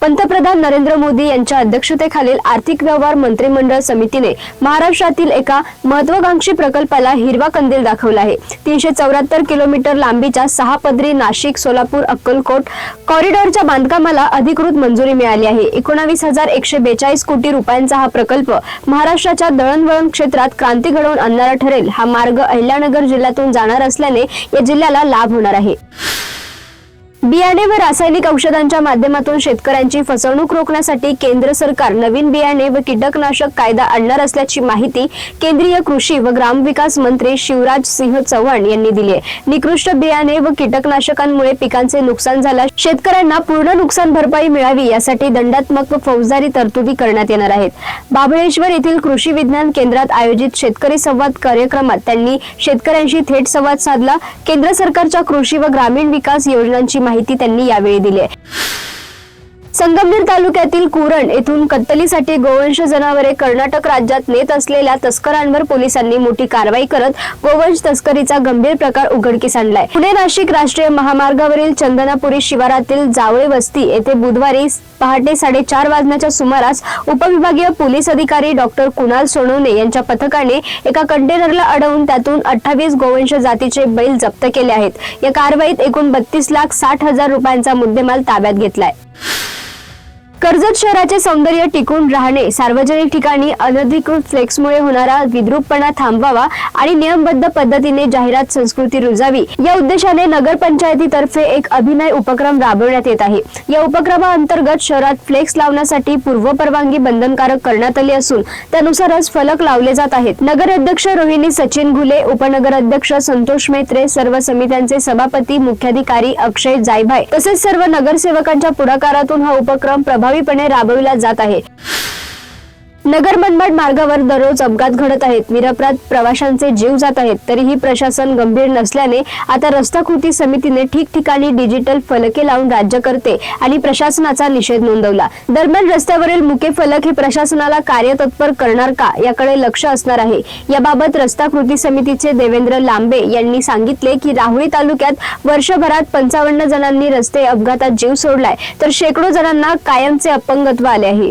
पंतप्रधान नरेंद्र मोदी यांच्या अध्यक्षतेखालील आर्थिक व्यवहार मंत्रिमंडळ समितीने महाराष्ट्रातील एका महत्वाकांक्षी प्रकल्पाला हिरवा कंदील दाखवला आहे. तीनशे चौऱ्याहत्तर किलोमीटर लांबीच्या सहा पदरी नाशिक सोलापूर अक्कलकोट कॉरिडॉरच्या बांधकामाला अधिकृत मंजुरी मिळाली आहे. एकोणावीस हजार एकशे बेचाळीस कोटी रुपयांचा हा प्रकल्प महाराष्ट्राच्या दळणवळण क्षेत्रात क्रांती घडवून आणणारा ठरेल. हा मार्ग अहिल्यानगर जिल्ह्यातून जाणार असल्याने या जिल्ह्याला लाभ होणार आहे. बियाणे व रासायनिक औषधांच्या माध्यमातून शेतकऱ्यांची फसवणूक रोखण्यासाठी केंद्र सरकार नवीन बियाणे व कीटकनाशक कायदा आणणार असल्याची माहिती केंद्रीय कृषी व ग्रामविकास मंत्री शिवराज सिंह चव्हाण यांनी दिली आहे. निकृष्ट बियाणे व कीटकनाशकांमुळे पिकांचे नुकसान झाल्यास शेतकऱ्यांना पूर्ण नुकसान भरपाई मिळावी यासाठी दंडात्मक व फौजदारी तरतुदी करण्यात येणार आहेत. बाबळेश्वर येथील कृषी विज्ञान केंद्रात आयोजित शेतकरी संवाद कार्यक्रमात त्यांनी शेतकऱ्यांशी थेट संवाद साधला. केंद्र सरकारच्या कृषी व ग्रामीण विकास योजनांची माहिती त्यांनी यावेळी दिली आहे. संगमनेर तालुक्यातील कुरण येथून कत्तलीसाठी गोवंश जनावरे कर्नाटक राज्यात नेत असलेल्या तस्करांवर पोलिसांनी मोठी कारवाई करत गोवंश तस्करीचा गंभीर प्रकार उघडकीस आणलाय. पुणे नाशिक राष्ट्रीय महामार्गावरील चंदनापुरी शिवारातील जावळे वस्ती येथे बुधवारी पहाटे साडेचार वाजण्याच्या सुमारास उपविभागीय पोलीस अधिकारी डॉक्टर कुणाल सोनवणे यांच्या पथकाने एका कंटेनरला अडवून त्यातून अठ्ठावीस गोवंश जातीचे बैल जप्त केले आहेत. या कारवाईत एकूण बत्तीस लाख साठ हजार रुपयांचा मुद्देमाल ताब्यात घेतलाय. कर्जत शहराचे सौंदर्य टिकून राहणे सार्वजनिक ठिकाणी अनधिकृत फ्लेक्समुळे होणारा विद्रूपपणा थांबवावा आणि नियमबद्ध पद्धतीने जाहिरात संस्कृती रुजावी या उद्देशाने नगरपंचायतीतर्फे एक अभिनय उपक्रम राबवण्यात येत आहे. या उपक्रमाअंतर्गत शहरात फ्लेक्स लावण्यासाठी पूर्व परवानगी बंधनकारक करण्यात आली असून त्यानुसारच फलक लावले जात आहेत. नगर अध्यक्ष रोहिणी सचिन घुले उपनगराध्यक्ष संतोष मेत्रे सर्व समित्यांचे सभापती मुख्याधिकारी अक्षय जायभाय तसेच सर्व नगरसेवकांच्या पुढाकारातून हा उपक्रम प्रभाव प्रभावीपणे राबविला जात आहे. नगर मनमाड मार्गावर दररोज अपघात घडत आहेत. निरपराध प्रवाशांचे जीव जात आहेत. तरीही प्रशासन गंभीर नसल्याने आता रस्ता कृती समितीने ठिकठिकाणी डिजिटल फलके लावून राज्य करते आणि प्रशासनाचा निषेध नोंदवला. दरम्यान रस्त्यावरील मुके फलक हे प्रशासनाला कार्यतत्पर करणार का याकडे लक्ष असणार आहे. याबाबत रस्ता कृती समितीचे देवेंद्र लांबे यांनी सांगितले की राहुरी तालुक्यात वर्षभरात पंचावन्न जणांनी रस्ते अपघातात जीव सोडलाय. तर शेकडो जणांना कायमचे अपंगत्व आले आहे.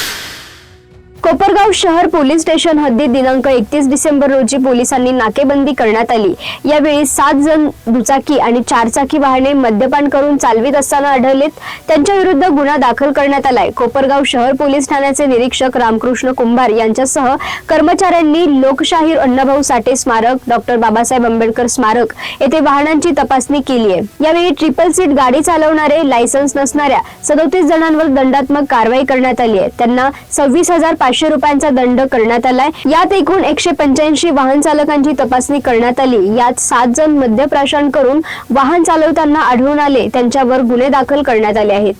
कोपरगाव शहर पोलीस स्टेशन हद्दीत दिनांक एकतीस डिसेंबर रोजी पोलिसांनी नाकेबंदी करण्यात आली. यावेळी सात जण दुचाकी आणि चारचाकी वाहने मद्यपान करून चालवित असताना आढळलेत. त्यांच्या विरुद्ध गुन्हा दाखल करण्यात आलाय. कोपरगाव शहर पोलीस ठाण्याचे निरीक्षक रामकृष्ण कुंभार यांच्यासह कर्मचाऱ्यांनी लोकशाहीर अण्णाभाऊ साठे स्मारक डॉक्टर बाबासाहेब आंबेडकर स्मारक येथे वाहनांची तपासणी केली आहे. यावेळी ट्रिपल सीट गाडी चालवणारे लायसन्स नसणाऱ्या सदोतीस जणांवर दंडात्मक कारवाई करण्यात आली आहे. त्यांना सव्वीस हजार पाचशे रुपयांचा दंड करण्यात आलाय. यात एकूण एकशे पंच्याऐंशी वाहन चालकांची तपासणी करण्यात आली. यात सात जण मद्यप्राशन करून वाहन चालवताना आढळून आले. त्यांच्यावर गुन्हे दाखल करण्यात आले आहेत.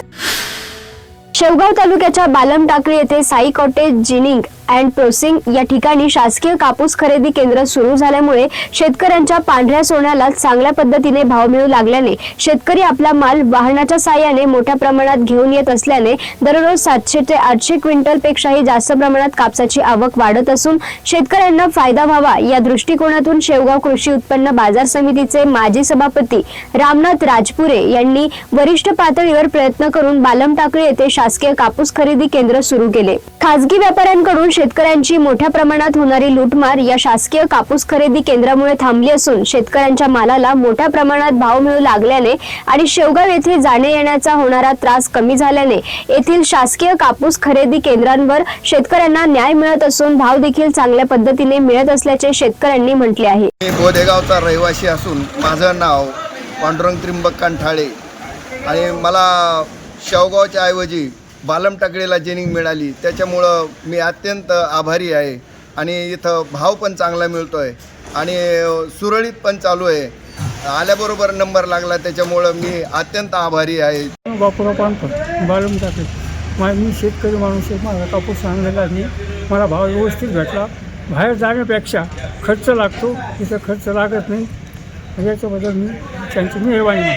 शेवगाव तालुक्याच्या बालम टाकळी येथे Sai cottage ginning and processing या ठिकाणी शासकीय कापूस खरेदी केंद्र सुरू झाल्यामुळे शेतकऱ्यांच्या पांढऱ्या सोन्याला चांगल्या पद्धतीने भाव मिळू लागल्याने शेतकरी आपला माल वाहनाच्या साहाय्याने मोठ्या प्रमाणात घेऊन येत असल्याने दररोज सातशे ते आठशे क्विंटल पेक्षाही जास्त प्रमाणात कापसाची आवक वाढत असून शेतकऱ्यांना फायदा व्हावा या दृष्टिकोनातून शेवगाव कृषी उत्पन्न बाजार समितीचे माजी सभापती रामनाथ राजपुरे यांनी वरिष्ठ पातळीवर प्रयत्न करून बालम टाकळी येथे शासकीय कापूस खरेदी केंद्र सुरू केले. खासगी व्यापाऱ्यांकडून शेतकऱ्यांची मोठ्या प्रमाणात होणारी लूटमार या शासकीय कापूस खरेदी केंद्रामुळे थांबली असून शेतकऱ्यांच्या मालाला मोठ्या प्रमाणात भाव मिळू लागल्याने आणि शेवगाव येथे जाणे येण्याचा होणारा त्रास कमी झाल्याने येथील शासकीय कापूस खरेदी केंद्रांवर शेतकऱ्यांना न्याय मिळत असून भाव देखील चांगल्या पद्धतीने मिळत असल्याचे शेतकऱ्यांनी म्हटले आहे. मी रहिवासी असून माझं नाव पांडुरंग त्रिंबक कांठाळे आणि मला शेवगावच्या ऐवजी बालम टाकळेला जेनिंग मिळाली. त्याच्यामुळं मी अत्यंत आभारी आहे. आणि इथं भाव पण चांगला मिळतो आहे आणि सुरळीत पण चालू आहे. आल्याबरोबर नंबर लागला त्याच्यामुळं मी अत्यंत आभारी आहे. बापुरा पानपत बालम टाकळे मा मी शेतकरी माणूस आहे. माझा कापूस सांगलेला नाही. मला भाव व्यवस्थित भेटला. बाहेर जाण्यापेक्षा खर्च लागतो. तिथं खर्च लागत नाही. याच्याबद्दल मी त्यांची मेहरबानी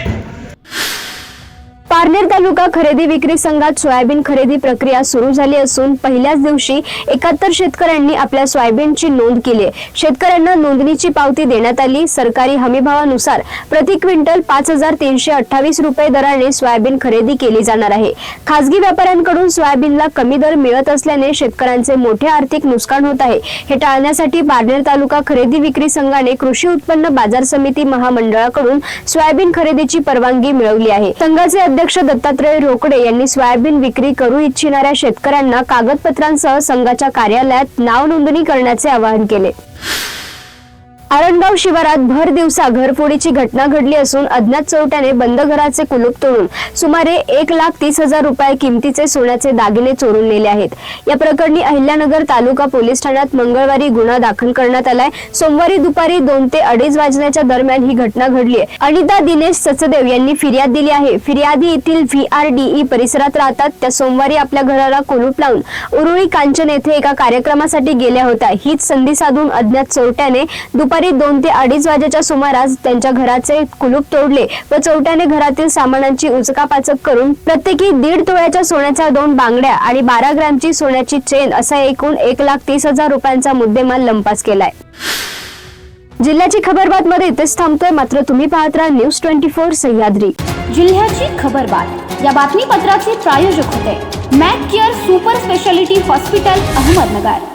पारनेर तालुका खरेदी विक्री संघात सोयाबीन खरेदी प्रक्रिया सुरू झाली असून पहिल्याच दिवशी एकाहत्तर शेतकऱ्यांनी आपल्या सोयाबीनची नोंद केली आहे. शेतकऱ्यांना नोंदणीची पावती देण्यात आली. सरकारी हमीभावानुसार प्रति क्विंटल पाच हजार तीनशे अठ्ठावीस रुपये दराने सोयाबीन खरेदी केली जाणार आहे. खासगी व्यापाऱ्यांकडून सोयाबीनला कमी दर मिळत असल्याने शेतकऱ्यांचे मोठे आर्थिक नुकसान होत आहे. हे टाळण्यासाठी पारनेर तालुका खरेदी विक्री संघाने कृषी उत्पन्न बाजार समिती महामंडळाकडून सोयाबीन खरेदीची परवानगी मिळवली आहे. संघाचे अध्यक्ष दत्तात्रय रोकडे यांनी सोयाबीन विक्री करू इच्छिणाऱ्या शेतकऱ्यांना कागदपत्रांसह संघाच्या कार्यालयात नाव नोंदणी करण्याचे आवाहन केले. आरणगाव शिवारात भर दिवसा घरफोडीची घटना घडली असून अज्ञात चोरट्याने बंद घराचे कुलूप तोडून सुमारे एक लाख तीस हजार रुपये किमतीचे सोन्याचे दागिने चोरून नेले आहेत. या प्रकरणी अहिल्यानगर तालुका पोलीस ठाण्यात मंगळवारी गुन्हा दाखल करण्यात आलाय. सोमवारी दुपारी दोन ते अडीच वाजण्याच्या दरम्यान ही घटना घडली आहे. अनिता दिनेश सचदेव यांनी फिर्याद दिली आहे. फिर्यादी येथील व्ही आर डीई परिसरात राहतात. त्या सोमवारी आपल्या घराला कुलूप लावून उरुळी कांचन येथे एका कार्यक्रमासाठी गेल्या होत्या. हीच संधी साधून अज्ञात चोरट्याने दुपारी दोन ते अडीच वाजेच्या सुमारास त्यांच्या घराचे कुलूप तोडले व चौट्याने घरातील सामानांची उचकापाचक करून प्रत्येकी दीड तोळ्याच्या सोन्याच्या दोन बांगड्या आणि बारा ग्रॅमची सोन्याची चेन असा एकूण एक लाख तीस हजार रुपयांचा मुद्देमाल लंपास केलाय. जिल्ह्याची खबर बातमध्ये इथेच थांबतोय. मात्र तुम्ही पाहत राहा न्यूज ट्वेंटी फोर सह्याद्री. जिल्ह्याची खबरबात या बातमीपत्राचे प्रायोजक होते. Mac Care super speciality hospital Ahmednagar.